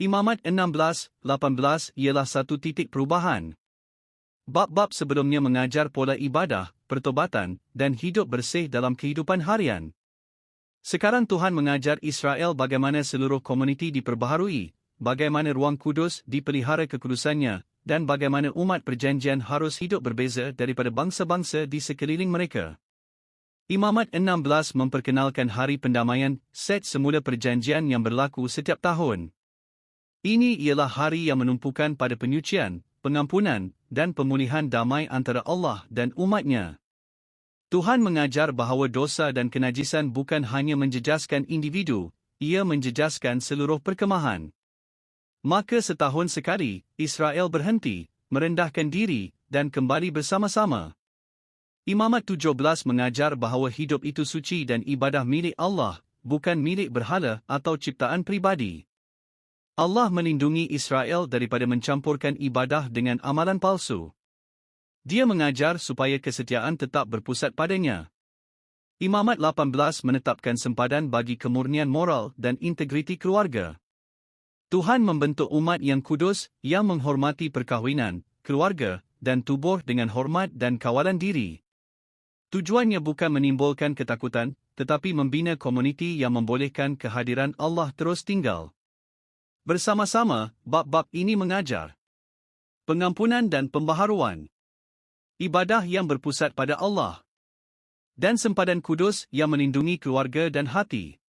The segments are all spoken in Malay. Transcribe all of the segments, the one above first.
Imamat 16, 18 ialah satu titik perubahan. Bab-bab sebelumnya mengajar pola ibadah, pertobatan, dan hidup bersih dalam kehidupan harian. Sekarang Tuhan mengajar Israel bagaimana seluruh komuniti diperbaharui, bagaimana ruang kudus dipelihara kekudusannya, dan bagaimana umat perjanjian harus hidup berbeza daripada bangsa-bangsa di sekeliling mereka. Imamat 16 memperkenalkan hari pendamaian, set semula perjanjian yang berlaku setiap tahun. Ini ialah hari yang menumpukan pada penyucian, pengampunan, dan pemulihan damai antara Allah dan umatnya. Tuhan mengajar bahawa dosa dan kenajisan bukan hanya menjejaskan individu, ia menjejaskan seluruh perkemahan. Maka setahun sekali, Israel berhenti, merendahkan diri, dan kembali bersama-sama. Imamat 17 mengajar bahawa hidup itu suci dan ibadah milik Allah, bukan milik berhala atau ciptaan pribadi. Allah melindungi Israel daripada mencampurkan ibadah dengan amalan palsu. Dia mengajar supaya kesetiaan tetap berpusat padanya. Imamat 18 menetapkan sempadan bagi kemurnian moral dan integriti keluarga. Tuhan membentuk umat yang kudus, yang menghormati perkahwinan, keluarga, dan tubuh dengan hormat dan kawalan diri. Tujuannya bukan menimbulkan ketakutan, tetapi membina komuniti yang membolehkan kehadiran Allah terus tinggal. Bersama-sama, bab-bab ini mengajar pengampunan dan pembaharuan, ibadah yang berpusat pada Allah, dan sempadan kudus yang melindungi keluarga dan hati.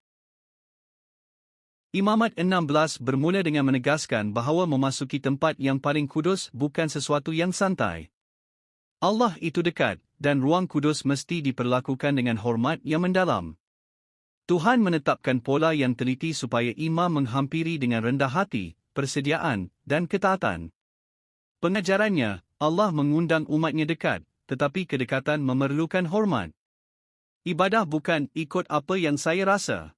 Imamat 16 bermula dengan menegaskan bahawa memasuki tempat yang paling kudus bukan sesuatu yang santai. Allah itu dekat, dan ruang kudus mesti diperlakukan dengan hormat yang mendalam. Tuhan menetapkan pola yang teliti supaya imam menghampiri dengan rendah hati, persediaan, dan ketaatan. Pengajarannya, Allah mengundang umatnya dekat, tetapi kedekatan memerlukan hormat. Ibadah bukan ikut apa yang saya rasa.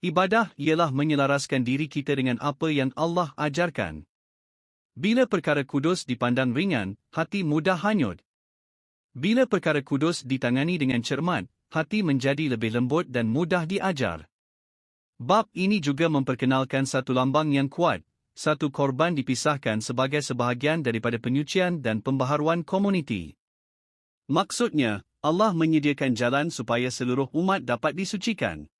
Ibadah ialah menyelaraskan diri kita dengan apa yang Allah ajarkan. Bila perkara kudus dipandang ringan, hati mudah hanyut. Bila perkara kudus ditangani dengan cermat, hati menjadi lebih lembut dan mudah diajar. Bab ini juga memperkenalkan satu lambang yang kuat, satu korban dipisahkan sebagai sebahagian daripada penyucian dan pembaharuan komuniti. Maksudnya, Allah menyediakan jalan supaya seluruh umat dapat disucikan.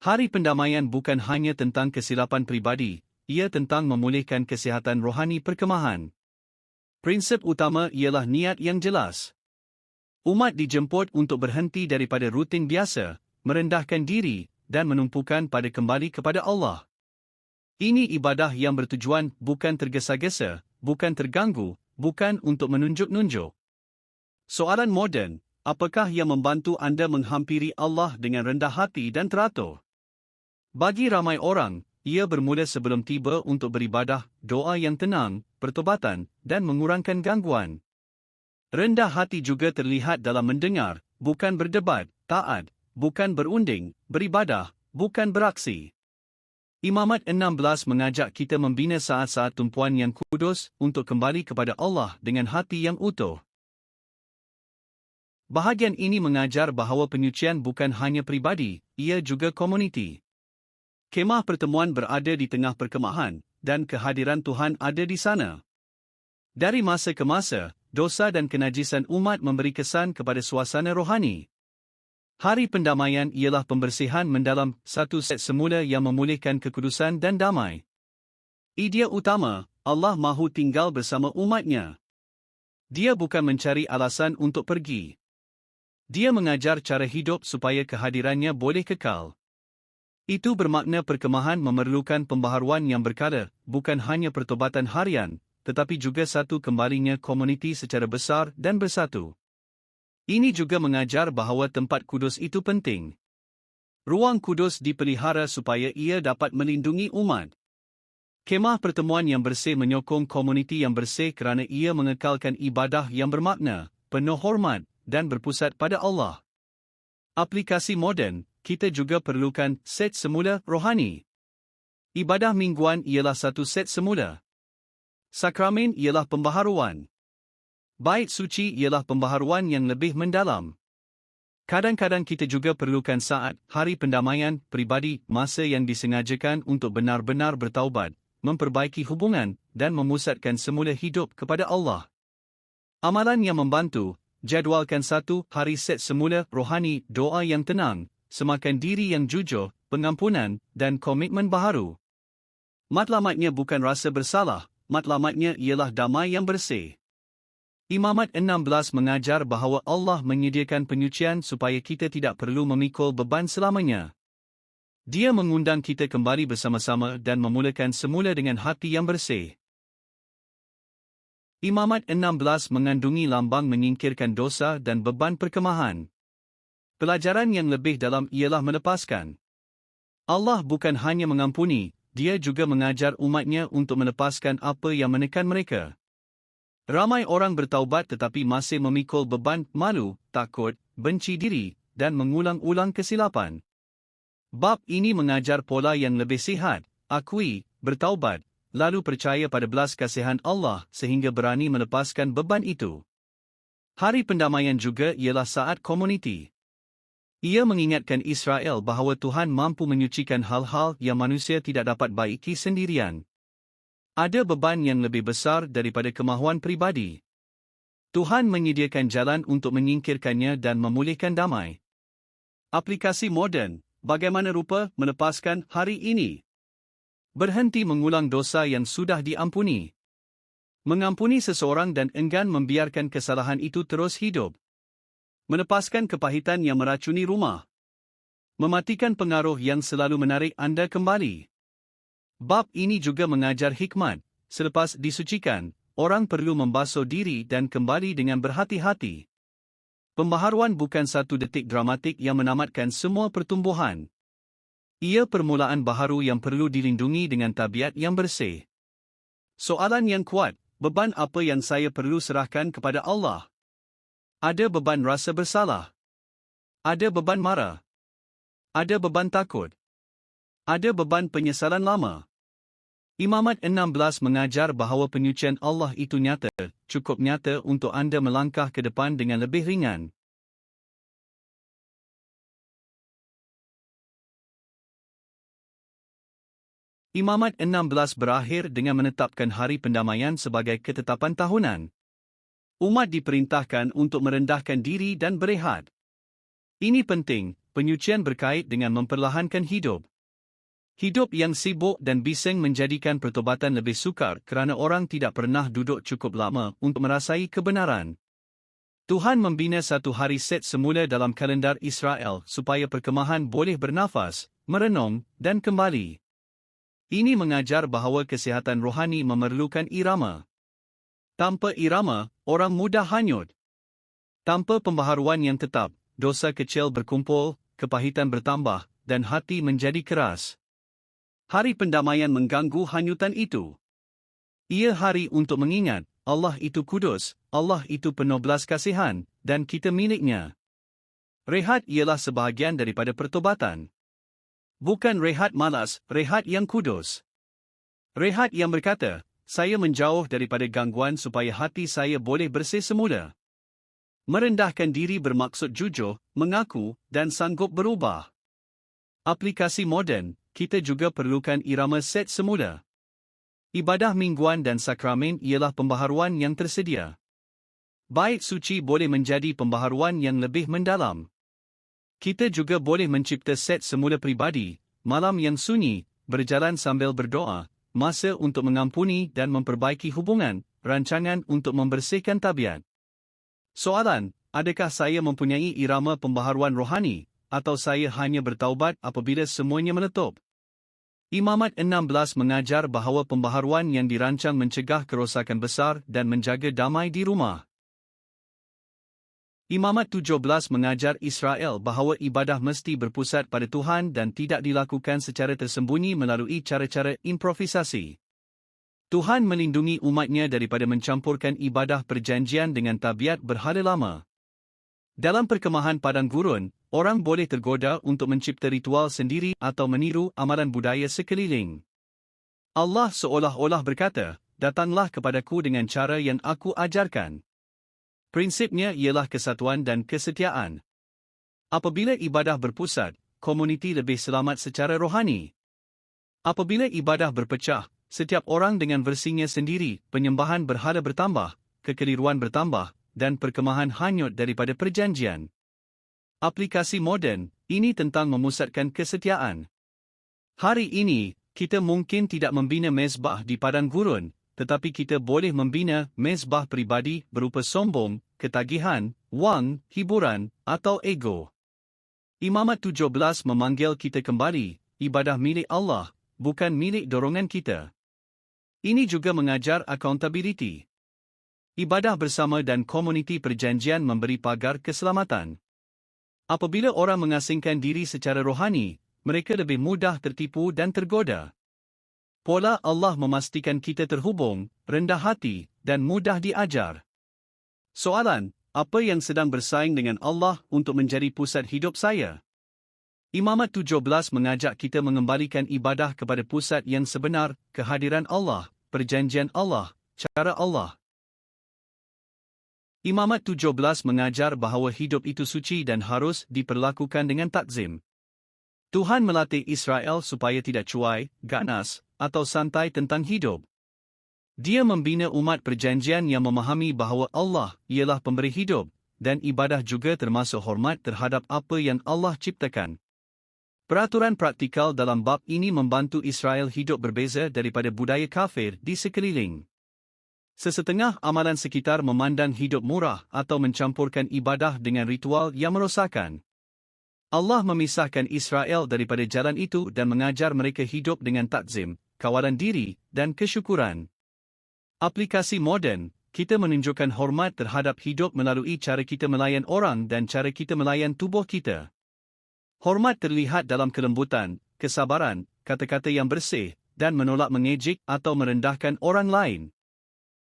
Hari pendamaian bukan hanya tentang kesilapan pribadi, ia tentang memulihkan kesihatan rohani perkemahan. Prinsip utama ialah niat yang jelas. Umat dijemput untuk berhenti daripada rutin biasa, merendahkan diri, dan menumpukan pada kembali kepada Allah. Ini ibadah yang bertujuan bukan tergesa-gesa, bukan terganggu, bukan untuk menunjuk-nunjuk. Soalan moden, apakah yang membantu anda menghampiri Allah dengan rendah hati dan teratur? Bagi ramai orang, ia bermula sebelum tiba untuk beribadah, doa yang tenang, pertobatan, dan mengurangkan gangguan. Rendah hati juga terlihat dalam mendengar, bukan berdebat, taat, bukan berunding, beribadah, bukan beraksi. Imamat 16 mengajak kita membina saat-saat tumpuan yang kudus untuk kembali kepada Allah dengan hati yang utuh. Bahagian ini mengajar bahawa penyucian bukan hanya pribadi, ia juga komuniti. Kemah pertemuan berada di tengah perkemahan, dan kehadiran Tuhan ada di sana. Dari masa ke masa, dosa dan kenajisan umat memberi kesan kepada suasana rohani. Hari pendamaian ialah pembersihan mendalam satu set semula yang memulihkan kekudusan dan damai. Idea utama, Allah mahu tinggal bersama umatnya. Dia bukan mencari alasan untuk pergi. Dia mengajar cara hidup supaya kehadirannya boleh kekal. Itu bermakna perkemahan memerlukan pembaharuan yang berkala, bukan hanya pertobatan harian, tetapi juga satu kembalinya komuniti secara besar dan bersatu. Ini juga mengajar bahawa tempat kudus itu penting. Ruang kudus dipelihara supaya ia dapat melindungi umat. Kemah pertemuan yang bersih menyokong komuniti yang bersih kerana ia mengekalkan ibadah yang bermakna, penuh hormat, dan berpusat pada Allah. Aplikasi moden, kita juga perlukan set semula rohani. Ibadah mingguan ialah satu set semula. Sakramen ialah pembaharuan. Bait suci ialah pembaharuan yang lebih mendalam. Kadang-kadang kita juga perlukan saat, hari pendamaian, pribadi, masa yang disengajakan untuk benar-benar bertaubat, memperbaiki hubungan, dan memusatkan semula hidup kepada Allah. Amalan yang membantu, jadualkan satu hari set semula rohani doa yang tenang, semakan diri yang jujur, pengampunan, dan komitmen baharu. Matlamatnya bukan rasa bersalah, matlamatnya ialah damai yang bersih. Imamat 16 mengajar bahawa Allah menyediakan penyucian supaya kita tidak perlu memikul beban selamanya. Dia mengundang kita kembali bersama-sama dan memulakan semula dengan hati yang bersih. Imamat 16 mengandungi lambang menyingkirkan dosa dan beban perkemahan. Pelajaran yang lebih dalam ialah melepaskan. Allah bukan hanya mengampuni, dia juga mengajar umatnya untuk melepaskan apa yang menekan mereka. Ramai orang bertaubat tetapi masih memikul beban malu, takut, benci diri, dan mengulang-ulang kesilapan. Bab ini mengajar pola yang lebih sihat, akui, bertaubat, lalu percaya pada belas kasihan Allah sehingga berani melepaskan beban itu. Hari pendamaian juga ialah saat komuniti. Ia mengingatkan Israel bahawa Tuhan mampu menyucikan hal-hal yang manusia tidak dapat baiki sendirian. Ada beban yang lebih besar daripada kemahuan pribadi. Tuhan menyediakan jalan untuk menyingkirkannya dan memulihkan damai. Aplikasi moden, bagaimana rupa melepaskan hari ini? Berhenti mengulang dosa yang sudah diampuni. Mengampuni seseorang dan enggan membiarkan kesalahan itu terus hidup. Melepaskan kepahitan yang meracuni rumah. Mematikan pengaruh yang selalu menarik anda kembali. Bab ini juga mengajar hikmat, selepas disucikan, orang perlu membasuh diri dan kembali dengan berhati-hati. Pembaharuan bukan satu detik dramatik yang menamatkan semua pertumbuhan. Ia permulaan baharu yang perlu dilindungi dengan tabiat yang bersih. Soalan yang kuat, beban apa yang saya perlu serahkan kepada Allah? Ada beban rasa bersalah. Ada beban marah. Ada beban takut. Ada beban penyesalan lama. Imamat 16 mengajar bahawa penyucian Allah itu nyata, cukup nyata untuk anda melangkah ke depan dengan lebih ringan. Imamat 16 berakhir dengan menetapkan hari pendamaian sebagai ketetapan tahunan. Umat diperintahkan untuk merendahkan diri dan berehat. Ini penting, penyucian berkait dengan memperlahankan hidup. Hidup yang sibuk dan bising menjadikan pertobatan lebih sukar kerana orang tidak pernah duduk cukup lama untuk merasai kebenaran. Tuhan membina satu hari set semula dalam kalendar Israel supaya perkemahan boleh bernafas, merenung dan kembali. Ini mengajar bahawa kesihatan rohani memerlukan irama. Tanpa irama, orang mudah hanyut. Tanpa pembaharuan yang tetap, dosa kecil berkumpul, kepahitan bertambah, dan hati menjadi keras. Hari pendamaian mengganggu hanyutan itu. Ia hari untuk mengingat, Allah itu kudus, Allah itu penuh belas kasihan, dan kita miliknya. Rehat ialah sebahagian daripada pertobatan. Bukan rehat malas, rehat yang kudus. Rehat yang berkata, saya menjauh daripada gangguan supaya hati saya boleh bersih semula. Merendahkan diri bermaksud jujur, mengaku, dan sanggup berubah. Aplikasi moden, kita juga perlukan irama set semula. Ibadah mingguan dan sakramen ialah pembaharuan yang tersedia. Bait suci boleh menjadi pembaharuan yang lebih mendalam. Kita juga boleh mencipta set semula pribadi, malam yang sunyi, berjalan sambil berdoa, masa untuk mengampuni dan memperbaiki hubungan, rancangan untuk membersihkan tabiat. Soalan, adakah saya mempunyai irama pembaharuan rohani? atau saya hanya bertaubat apabila semuanya meletup. Imamat 16 mengajar bahawa pembaharuan yang dirancang mencegah kerosakan besar dan menjaga damai di rumah. Imamat 17 mengajar Israel bahawa ibadah mesti berpusat pada Tuhan dan tidak dilakukan secara tersembunyi melalui cara-cara improvisasi. Tuhan melindungi umatnya daripada mencampurkan ibadah perjanjian dengan tabiat berhala lama. Dalam perkemahan padang gurun, orang boleh tergoda untuk mencipta ritual sendiri atau meniru amalan budaya sekeliling. Allah seolah-olah berkata, Datanglah kepadaku dengan cara yang aku ajarkan. Prinsipnya ialah kesatuan dan kesetiaan. Apabila ibadah berpusat, komuniti lebih selamat secara rohani. Apabila ibadah berpecah, setiap orang dengan versinya sendiri, penyembahan berhala bertambah, kekeliruan bertambah, dan perkemahan hanyut daripada perjanjian. Aplikasi moden, ini tentang memusatkan kesetiaan. Hari ini, kita mungkin tidak membina mezbah di padang gurun, tetapi kita boleh membina mezbah pribadi berupa sombong, ketagihan, wang, hiburan, atau ego. Imamat 17 memanggil kita kembali, ibadah milik Allah, bukan milik dorongan kita. Ini juga mengajar accountability. Ibadah bersama dan komuniti perjanjian memberi pagar keselamatan. Apabila orang mengasingkan diri secara rohani, mereka lebih mudah tertipu dan tergoda. Pola Allah memastikan kita terhubung, rendah hati, dan mudah diajar. Soalan, apa yang sedang bersaing dengan Allah untuk menjadi pusat hidup saya? Imamat 17 mengajak kita mengembalikan ibadah kepada pusat yang sebenar, kehadiran Allah, perjanjian Allah, cara Allah. Imamat 17 mengajar bahawa hidup itu suci dan harus diperlakukan dengan takzim. Tuhan melatih Israel supaya tidak cuai, ganas, atau santai tentang hidup. Dia membina umat perjanjian yang memahami bahawa Allah ialah pemberi hidup, dan ibadah juga termasuk hormat terhadap apa yang Allah ciptakan. Peraturan praktikal dalam bab ini membantu Israel hidup berbeza daripada budaya kafir di sekeliling. Sesetengah amalan sekitar memandang hidup murah atau mencampurkan ibadah dengan ritual yang merosakkan. Allah memisahkan Israel daripada jalan itu dan mengajar mereka hidup dengan takzim, kawalan diri, dan kesyukuran. Aplikasi moden, kita menunjukkan hormat terhadap hidup melalui cara kita melayan orang dan cara kita melayan tubuh kita. Hormat terlihat dalam kelembutan, kesabaran, kata-kata yang bersih, dan menolak mengejek atau merendahkan orang lain.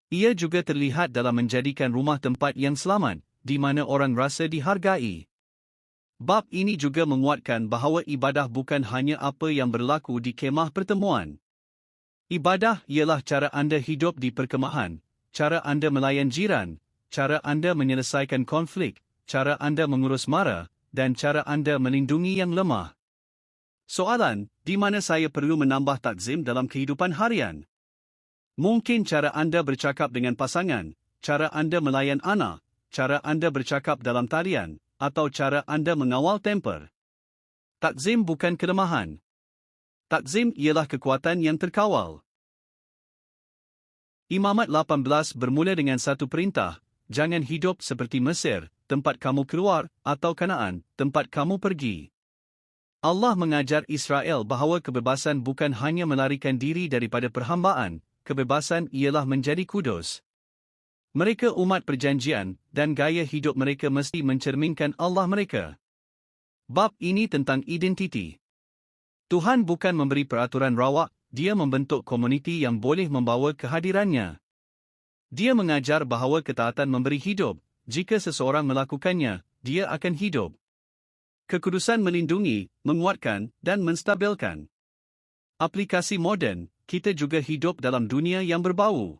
Ia juga terlihat dalam menjadikan rumah tempat yang selamat, di mana orang rasa dihargai. Bab ini juga menguatkan bahawa ibadah bukan hanya apa yang berlaku di kemah pertemuan. Ibadah ialah cara anda hidup di perkemahan, cara anda melayan jiran, cara anda menyelesaikan konflik, cara anda mengurus mara, dan cara anda melindungi yang lemah. Soalan, di mana saya perlu menambah takzim dalam kehidupan harian? Mungkin cara anda bercakap dengan pasangan, cara anda melayan anak, cara anda bercakap dalam talian, atau cara anda mengawal temper. Takzim bukan kelemahan. Takzim ialah kekuatan yang terkawal. Imamat 18 bermula dengan satu perintah, jangan hidup seperti Mesir, tempat kamu keluar, atau Kanaan, tempat kamu pergi. Allah mengajar Israel bahawa kebebasan bukan hanya melarikan diri daripada perhambaan, kebebasan ialah menjadi kudus. Mereka umat perjanjian dan gaya hidup mereka mesti mencerminkan Allah mereka. Bab ini tentang identiti. Tuhan bukan memberi peraturan rawak, dia membentuk komuniti yang boleh membawa kehadirannya. Dia mengajar bahawa ketaatan memberi hidup, jika seseorang melakukannya, dia akan hidup. Kekudusan melindungi, menguatkan, dan menstabilkan. Aplikasi moden, kita juga hidup dalam dunia yang berbau.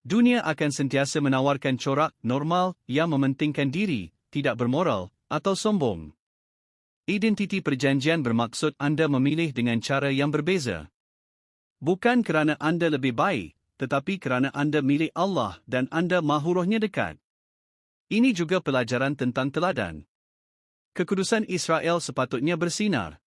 Dunia akan sentiasa menawarkan corak normal yang mementingkan diri, tidak bermoral, atau sombong. Identiti perjanjian bermaksud anda memilih dengan cara yang berbeza. Bukan kerana anda lebih baik, tetapi kerana anda milik Allah dan anda mahu rohnya dekat. Ini juga pelajaran tentang teladan. Kekudusan Israel sepatutnya bersinar.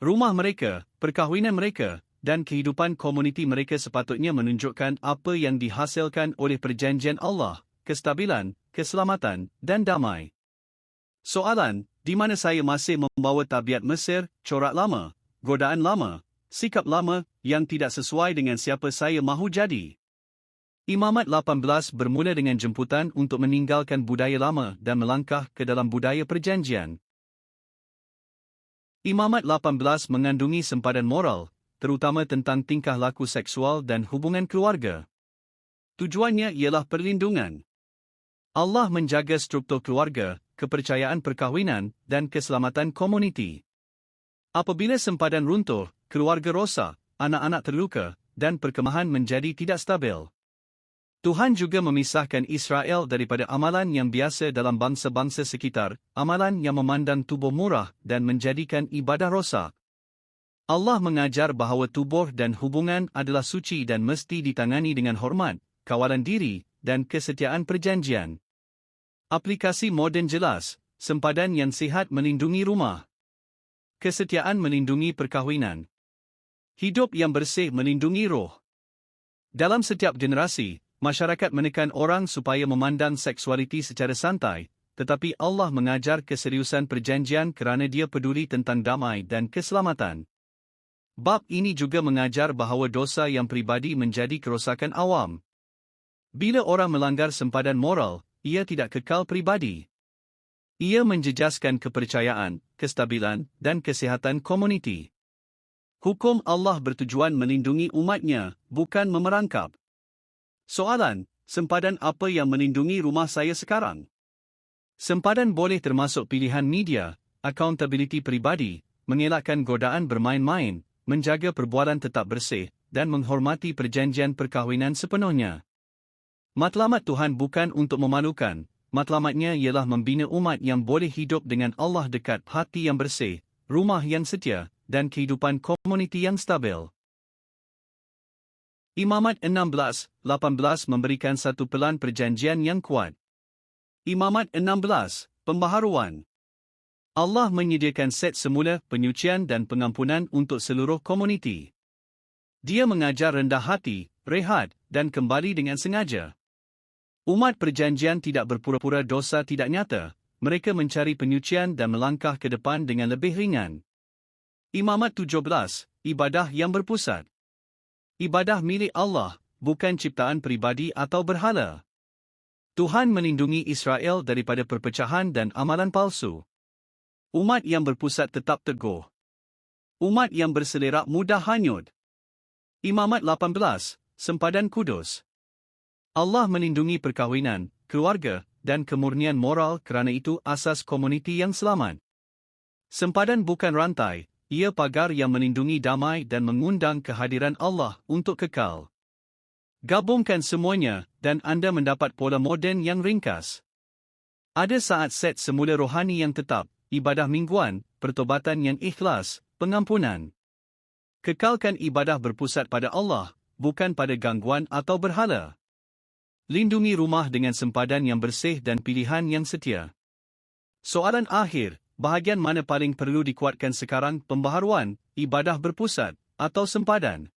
Rumah mereka, perkahwinan mereka, dan kehidupan komuniti mereka sepatutnya menunjukkan apa yang dihasilkan oleh perjanjian Allah, kestabilan, keselamatan, dan damai. Soalan, di mana saya masih membawa tabiat Mesir, corak lama, godaan lama, sikap lama yang tidak sesuai dengan siapa saya mahu jadi? Imamat 18 bermula dengan jemputan untuk meninggalkan budaya lama dan melangkah ke dalam budaya perjanjian. Imamat 18 mengandungi sempadan moral, terutama tentang tingkah laku seksual dan hubungan keluarga. Tujuannya ialah perlindungan. Allah menjaga struktur keluarga, kepercayaan perkahwinan, dan keselamatan komuniti. Apabila sempadan runtuh, keluarga rosak, anak-anak terluka, dan perkemahan menjadi tidak stabil. Tuhan juga memisahkan Israel daripada amalan yang biasa dalam bangsa-bangsa sekitar, amalan yang memandang tubuh murah dan menjadikan ibadah rosak. Allah mengajar bahawa tubuh dan hubungan adalah suci dan mesti ditangani dengan hormat, kawalan diri, dan kesetiaan perjanjian. Aplikasi moden jelas, sempadan yang sihat melindungi rumah. Kesetiaan melindungi perkahwinan. Hidup yang bersih melindungi roh. Dalam setiap generasi, masyarakat menekan orang supaya memandang seksualiti secara santai, tetapi Allah mengajar keseriusan perjanjian kerana dia peduli tentang damai dan keselamatan. Bab ini juga mengajar bahawa dosa yang pribadi menjadi kerosakan awam. Bila orang melanggar sempadan moral, ia tidak kekal pribadi. Ia menjejaskan kepercayaan, kestabilan, dan kesihatan komuniti. Hukum Allah bertujuan melindungi umatnya, bukan memerangkap. Soalan, sempadan apa yang melindungi rumah saya sekarang? Sempadan boleh termasuk pilihan media, accountability pribadi, mengelakkan godaan bermain-main, menjaga perbualan tetap bersih, dan menghormati perjanjian perkahwinan sepenuhnya. Matlamat Tuhan bukan untuk memalukan, matlamatnya ialah membina umat yang boleh hidup dengan Allah dekat hati yang bersih, rumah yang setia, dan kehidupan komuniti yang stabil. Imamat 16-18 memberikan satu pelan perjanjian yang kuat. Imamat 16, Pembaharuan Allah menyediakan set semula penyucian dan pengampunan untuk seluruh komuniti. Dia mengajar rendah hati, rehat, dan kembali dengan sengaja. Umat perjanjian tidak berpura-pura dosa tidak nyata, mereka mencari penyucian dan melangkah ke depan dengan lebih ringan. Imamat 17, Ibadah yang berpusat. Ibadah milik Allah, bukan ciptaan pribadi atau berhala. Tuhan melindungi Israel daripada perpecahan dan amalan palsu. Umat yang berpusat tetap teguh. Umat yang berselerak mudah hanyut. Imamat 18, Sempadan Kudus. Allah melindungi perkahwinan, keluarga, dan kemurnian moral kerana itu asas komuniti yang selamat. Sempadan bukan rantai, ia pagar yang melindungi damai dan mengundang kehadiran Allah untuk kekal. Gabungkan semuanya dan anda mendapat pola moden yang ringkas. Ada saat set semula rohani yang tetap, ibadah mingguan, pertobatan yang ikhlas, pengampunan. Kekalkan ibadah berpusat pada Allah, bukan pada gangguan atau berhala. Lindungi rumah dengan sempadan yang bersih dan pilihan yang setia. Soalan akhir, bahagian mana paling perlu dikuatkan sekarang pembaharuan, ibadah berpusat, atau sempadan?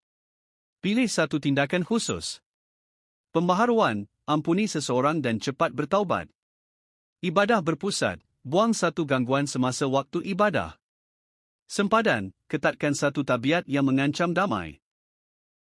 Pilih satu tindakan khusus. Pembaharuan, ampuni seseorang dan cepat bertaubat. Ibadah berpusat, buang satu gangguan semasa waktu ibadah. Sempadan, ketatkan satu tabiat yang mengancam damai.